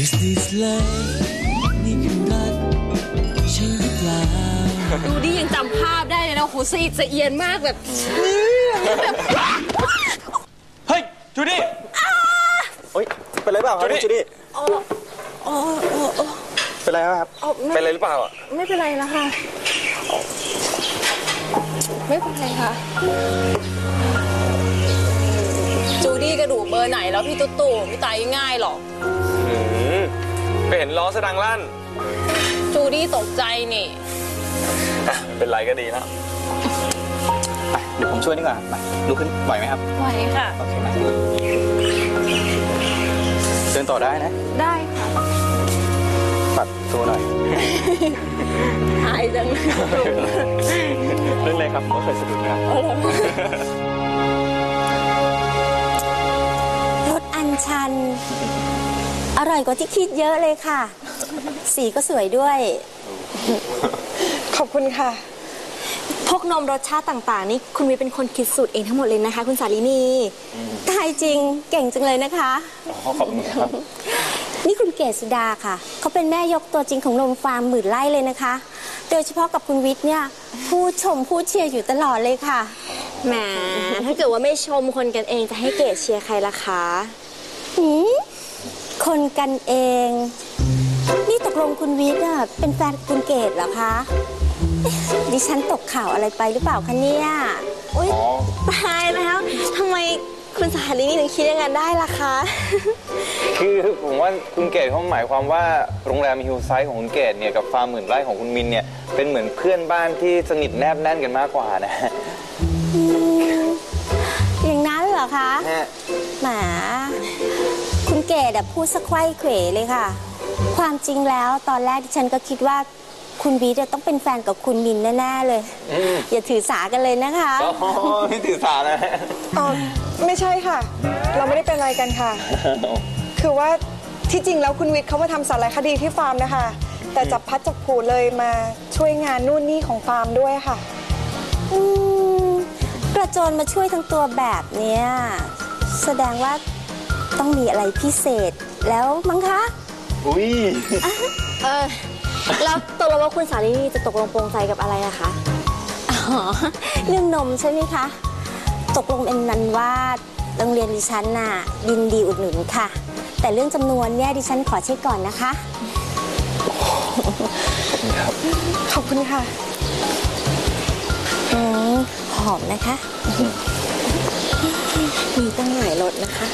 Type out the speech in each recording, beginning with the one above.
Is this love นี่คือรักใช่หรือเปล่าดูดิยังจำภาพได้เลยนะโหซีดสะเอียนมากแบบเฮ้ยจูดี้เฮ้ยเป็นไรเปล่าครับจูดี้จูดี้เป็นไรครับอ๋อไม่เป็นอะไรหรือเปล่าอะไม่เป็นไรแล้วค่ะไม่เป็นไรค่ะ จูดี้กระดูกเบอร์ไหนแล้วพี่ตุ๊ตู่ไม่ตายง่ายหรอกหืม ไปเห็นล้อสะดังลั่นจูดี้ตกใจนี่อะไม่เป็นไรก็ดีแล้วไปเดี๋ยวผมช่วยดีกว่าไปลุกขึ้นไหวไหมครับ ไหวค่ะ โอเคมาเดินต่อได้นะ ได้ค่ะ ปัดตัวหน่อย หายจังเรื่องเลยครับก็เคยสะดุดนะครับรสอัญชัน อร่อยกว่าที่คิดเยอะเลยค่ะ สีก็สวยด้วย ขอบคุณค่ะ พวกนมรสชาติต่างๆ นี่คุณวีเป็นคนคิดสูตรเองทั้งหมดเลยนะคะ คุณสาลินีตายจริงเก่งจังเลยนะคะ อ๋อขอบคุณครับ นี่คุณเกศสุดาค่ะ เขาเป็นแม่ยกตัวจริงของนมฟาร์มหมื่นไร่เลยนะคะ โดยเฉพาะกับคุณวิทย์เนี่ยพูดชมพูดเชียร์อยู่ตลอดเลยค่ะ แหมถ้าเกิดว่าไม่ชมคนกันเองจะให้เกรดเชียร์ใครล่ะคะ หืม คนกันเอง นี่ตกลงคุณวิทย์อะเป็นแฟนคุณเกดเหรอคะเอ๊ะดิฉันตกข่าวอะไรไปหรือเปล่าคะเนี่ยอุ้ยอ๋อ ตายแล้วทำไมคุณสาลีนี่ถึงคิดอย่างนั้นได้ล่ะคะ คือผมว่าคุณเกดเขาหมายความว่าโรงแรมฮิลไซด์ของคุณเกดเนี่ยกับฟาร์มหมื่นไร่ของคุณมินเนี่ยเป็นเหมือนเพื่อนบ้านที่สนิทแนบแน่นกันมากกว่านะฮะอย่างนั้นเหรอคะฮะแหมคุณ เกดอะพูดสะไขว้เขวเลยค่ะ ความจริงแล้วตอนแรกดิฉันก็คิดว่าคุณวิทย์อะต้องเป็นแฟนกับคุณมินแน่ๆเลย อย่าถือสากันเลยนะคะอ๋อไม่ถือสานะฮะอ๋อไม่ใช่ค่ะ เราไม่ได้เป็นอะไรกันค่ะ คือว่าที่จริงแล้วคุณวิทย์เขามาทำสารคดีที่ฟาร์มนะคะ แต่จับพัดจับผูเลยมาช่วยงานนู่นนี่ของฟาร์มด้วยค่ะอืมกระโจนมาช่วยทั้งตัวแบบเนี้ยแสดงว่า ต้องมีอะไรพิเศษแล้วมั้งคะ อุ้ยเออแล้วตกลงว่าคุณสาลีนี่จะตกลงปรงใจกับอะไรอะคะ อ๋อ เรื่องนมใช่ไหมคะ ตกลงเป็นนั้นว่าโรงเรียนดิฉันน่ะยินดีอุดหนุนค่ะ แต่เรื่องจำนวนเนี่ยดิฉันขอเช็คก่อนนะคะขอบคุณค่ะอืมหอมนะคะ มีตั้งหลายรสนะคะ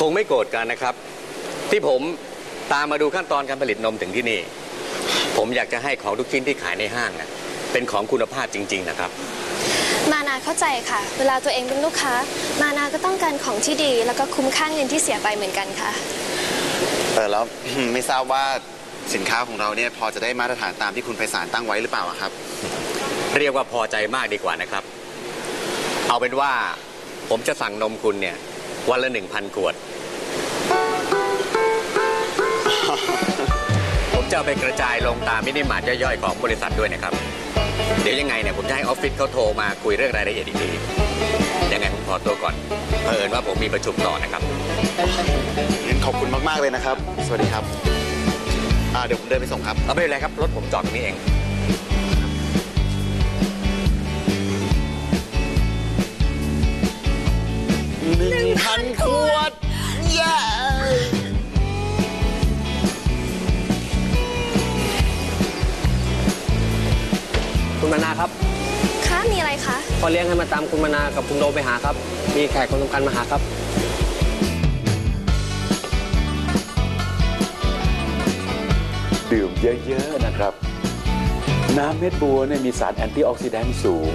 คงไม่โกรธกันนะครับ ที่ผมตามมาดูขั้นตอนการผลิตนมถึงที่นี่ ผมอยากจะให้ของทุกชิ้นที่ขายในห้างน่ะเป็นของคุณภาพจริง ๆ นะครับ มานาเข้าใจค่ะ เวลาตัวเองเป็นลูกค้า มานาก็ต้องการของที่ดี แล้วก็คุ้มค่าเงินที่เสียไปเหมือนกันค่ะเออแล้ว ไม่ทราบว่าสินค้าของเราเนี่ยพอจะได้มาตรฐานตามที่คุณไพศาลตั้งไว้หรือเปล่าอะครับ เรียกว่าพอใจมากดีกว่านะครับ เอาเป็นว่าผมจะสั่งนมคุณเนี่ย วันละหนึ่งพันขวด ผมจะเอาไปกระจายลงตามมินิมาร์ทย่อยๆของบริษัทด้วยนะครับ เดี๋ยวยังไงเนี่ยผมจะให้ออฟฟิศเขาโทรมาคุยเรื่องรายละเอียดอีกทียังไงผมขอตัวก่อนเผอิญว่าผมมีประชุมต่อนะครับงั้นขอบคุณมากๆเลยนะครับ สวัสดีครับอ่าเดี๋ยวผมเดินไปส่งครับ เอาไม่เป็นไรครับ รถผมจอดตรงนี้เอง หนึ่งพันขวด เย้คุณมานาครับคะมีอะไรคะ พอเลี้ยงให้มาตามคุณมานากับคุณโดมไปหาครับ มีแขกคนสำคัญมาหาครับ ดื่มเยอะ ๆ นะครับ น้ำเม็ดบัวเนี่ยมีสารแอนตี้ออกซิแดนต์สูง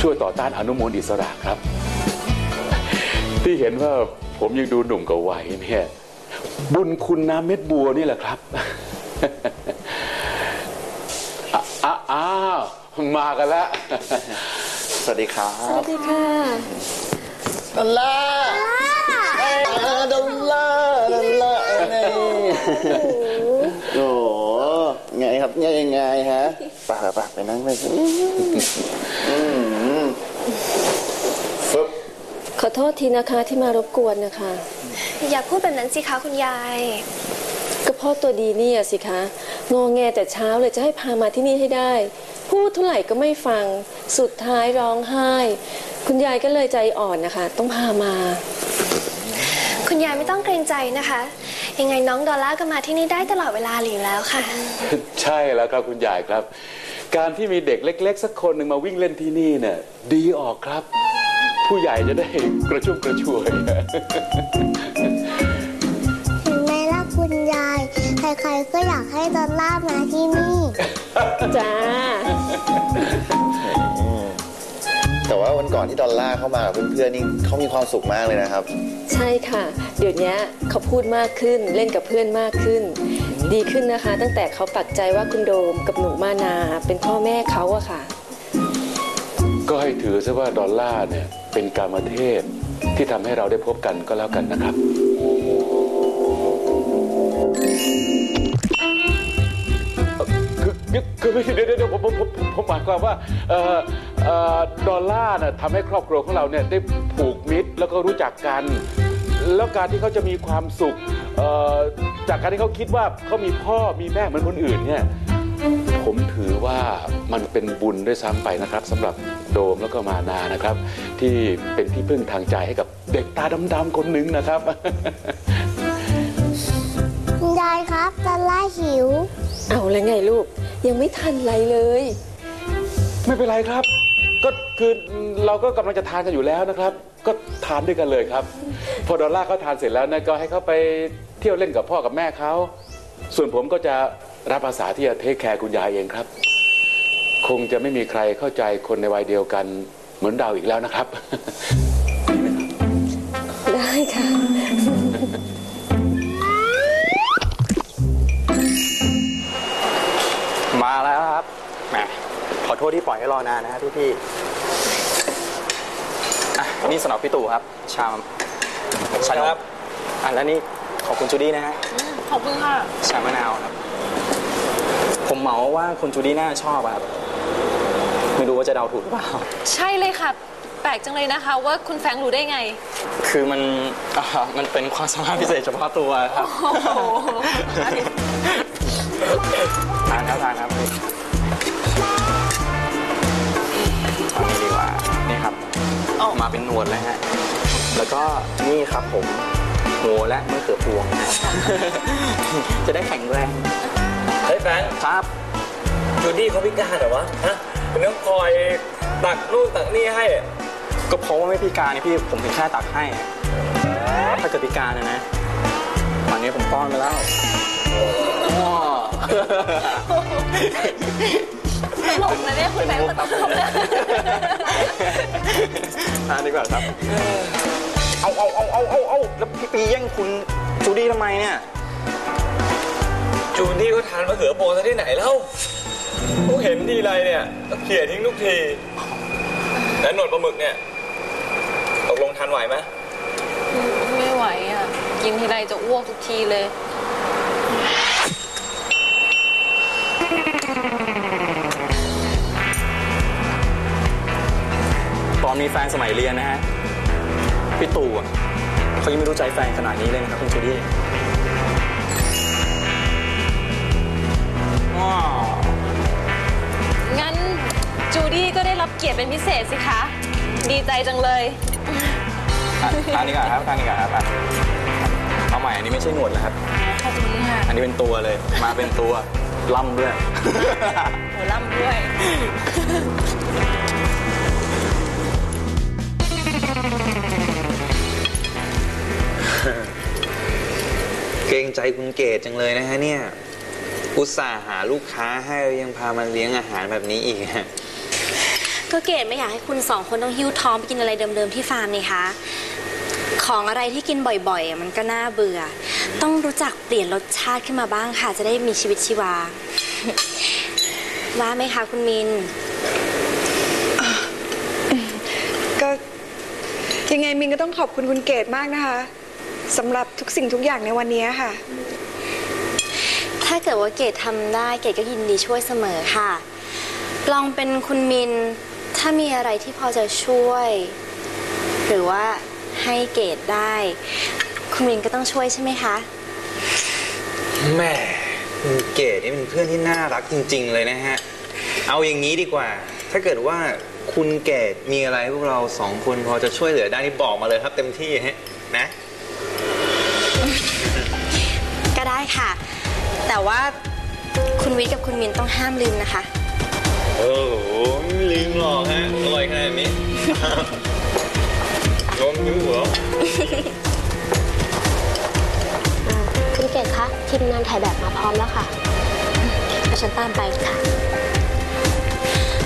ช่วยต่อต้านอนุมูลอิสระครับ ที่เห็นว่าผมยังดูหนุ่มกับวัยเนี่ยบุญคุณน้ำเม็ดบัวนี่แหละครับอะอะอ้าวมากันแล้ว สวัสดีครับ สวัสดีค่ะดอลลาร์เอ้ยดอลลาร์ดอลลาร์นี่โอ้โหไงครับไงยังไงฮะไป่ะป่ะไปนั่งไปสิอืม โทษทีนะคะที่มารบกวนนะคะ อย่าพูดแบบนั้นสิคะคุณยาย ก็พ่อตัวดีนี่อะสิคะงอแงแต่เช้าเลยจะให้พามาที่นี่ให้ได้ พูดเท่าไหร่ก็ไม่ฟังสุดท้ายร้องไห้ คุณยายก็เลยใจอ่อนนะคะ ต้องพามา คุณยายไม่ต้องเกรงใจนะคะ ยังไงน้องดอลล่าก็มาที่นี่ได้ตลอดเวลาอยู่แล้วค่ะ ใช่แล้วครับคุณยายครับ การที่มีเด็กเล็ก ๆ สักคนหนึ่งมาวิ่งเล่นที่นี่เนี่ยดีออกครับ ผู้ใหญ่จะได้กระชุ่มกระชวย เห็นไหมล่ะคุณยาย ใครๆก็อยากให้ดอลล่าร์มาที่นี่ จ้า แต่ว่าวันก่อนที่ดอลล่าร์เข้ามากับเพื่อนๆนี่เขามีความสุขมากเลยนะครับ ใช่ค่ะ เดี๋ยวนี้เขาพูดมากขึ้นเล่นกับเพื่อนมากขึ้น ดีขึ้นนะคะ ตั้งแต่เขาปักใจว่าคุณโดมกับหนูมานาเป็นพ่อแม่เขาอะค่ะ ก็ให้ถือซะว่าดอลลาร์เนี่ย เป็นกรรมเทพที่ทำให้เราได้พบกันก็แล้วกันนะครับ คือคือไม่เดี๋ยวเดี๋ยวเดี๋ยวผมผมผมผมหมายความว่าเอ่อเอ่อดอลลาร์น่ะทำให้ครอบครัวของเราเนี่ยได้ผูกมิตรแล้วก็รู้จักกัน แล้วการที่เขาจะมีความสุขเอ่อจากการที่เขาคิดว่าเขามีพ่อมีแม่เหมือนคนอื่นเนี่ยผมถือว่ามันเป็นบุญด้วยซ้ำไปนะครับสำหรับ โดมแล้วก็มานานะครับ ที่เป็นที่พึ่งทางใจให้กับเด็กตาดำๆคนหนึ่งนะครับ คุณยายครับดอลล่าร์หิว เอาแล้วไงลูก ยังไม่ทันไรเลย ไม่เป็นไรครับ ก็คือเราก็กำลังจะทานกันอยู่แล้วนะครับ ก็ทานด้วยกันเลยครับ พอดอลล่าร์เขาทานเสร็จแล้วเนะก็ให้เขาไปเที่ยวเล่นกับพ่อกับแม่เขาส่วนผมก็จะรับอาสาที่จะเทคแคร์คุณยายเองครับ คงจะไม่มีใครเข้าใจคนในวัยเดียวกันเหมือนเราอีกแล้วนะครับ ได้ค่ะ มาแล้วครับแหมขอโทษที่ปล่อยให้รอนานนะฮะพี่พี่อะนี่สำหรับพี่ตู่ครับ ชามชานครับอะแล้วนี่ขอบคุณจูดี้นะฮะ ขอบคุณค่ะ ชามะนาวครับ ผมเหมาว่าคุณจูดี้น่าชอบอะครับ ไม่รู้ว่าจะเดาถูกหรือเปล่า ใช่เลยค่ะ แปลกจังเลยนะคะ ว่าคุณแฟรงค์รู้ได้ไง คือมันอ่ามันเป็นความสามารถพิเศษเฉพาะตัวครับโอ้โหทานครับทานครับเอานี่ดีกว่า นี่ครับมาเป็นหนวดเลยฮะ แล้วก็นี่ครับผมหัวและมะเขือพวงนะจะได้แข็งแรง เฮ้ยแฟรงค์ ครับ จูดี้เขาพิการเหรอวะฮะเป็นต้องคอยตักนู่นตักนี่ให้อะก็เพราะว่าไม่พิการนี่พี่ผมถึงแค่ตักให้อะถ้าเกิดพิการนะนะวันนี้ผมป้อนไปแล้วว้าวตลกนะเนี่ยคุณแฟรงค์ตลกนะทานดีกว่าครับ เอาเอาเอาเอาเอาเอาแล้วพี่ปีแย่งคุณจูดี้ทำไมเนี่ย จูดี้เขาทานมะเขือโปงซะที่ไหนเล่า เขาเห็นทีไรเนี่ยก็เขี่ยทิ้งทุกที แล้วหนวดปลาหมึกเนี่ยตกลงทานไหวไหมไม่ไหวอะ กินทีไรจะอ้วกทุกทีเลย ตอนมีแฟนสมัยเรียนนะฮะ พี่ตู่อะเขายังไม่รู้ใจแฟนขนาดนี้เลยนะครับคุณจูดี้ว้าวงั้น จูดี้ก็ได้รับเกียรติเป็นพิเศษสิคะ ดีใจจังเลย อะทานดีกว่าครับทานดีกว่าครับอะเอาใหม่อันนี้ไม่ใช่หนวดนะครับ ขอบคุณค่ะอันนี้เป็นตัวเลย มาเป็นตัวล่ำด้วยโหล่ำด้วย เกรงใจคุณเกดจังเลยนะฮะเนี่ย อุตส่าห์หาลูกค้าให้แล้วยังพามาเลี้ยงอาหารแบบนี้อีกฮะ ก็เกดไม่อยากให้คุณสองคนต้องหิ้วท้องไปกินอะไรเดิมๆที่ฟาร์มนี่คะ ของอะไรที่กินบ่อยๆอะมันก็น่าเบื่อ ต้องรู้จักเปลี่ยนรสชาติขึ้นมาบ้างค่ะ จะได้มีชีวิตชีวา ว่าไหมคะคุณมิน ก็ยังไงมินก็ต้องขอบคุณคุณเกดมากนะคะสำหรับทุกสิ่งทุกอย่างในวันนี้ค่ะ ถ้าเกิดว่าเกดทำได้เกดก็ยินดีช่วยเสมอค่ะ ลองเป็นคุณมิน ถ้ามีอะไรที่พอจะช่วย หรือว่าให้เกรดได้ คุณมินก็ต้องช่วยใช่ไหมคะ แหม่คุณเกดนี่เป็นเพื่อนที่น่ารักจริง ๆ เลยนะฮะ เอาอย่างนี้ดีกว่า ถ้าเกิดว่าคุณเกดมีอะไรให้พวกเราสองคนพอจะช่วยเหลือได้นี่บอกมาเลยครับ เต็มที่ฮะนะ ก็ได้ค่ะ แต่ว่าคุณวิทย์กับคุณมินต้องห้ามลืมนะคะ โอ้โหไม่ลืมหรอกฮะ อร่อยขนาดนี้ยอมยุ่งเหรอคุณเกดคะทีมงานถ่ายแบบมาพร้อมแล้วค่ะฉันตามไปค่ะ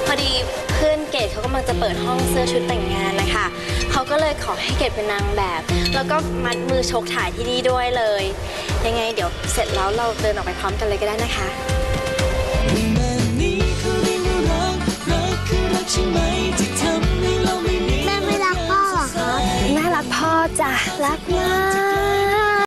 พอดีเพื่อนเกดเขากำลังจะเปิดห้องเสื้อชุดแต่งงานนะคะ เขาก็เลยขอให้เกดเป็นนางแบบ แล้วก็มัดมือชกถ่ายที่นี่ด้วยเลย ยังไงเดี๋ยวเสร็จแล้วเราเดินออกไปพร้อมกันเลยก็ได้นะคะ แม่ไม่รักพ่อเหรอคะ แม่รักพ่อจ้ะ รักมาก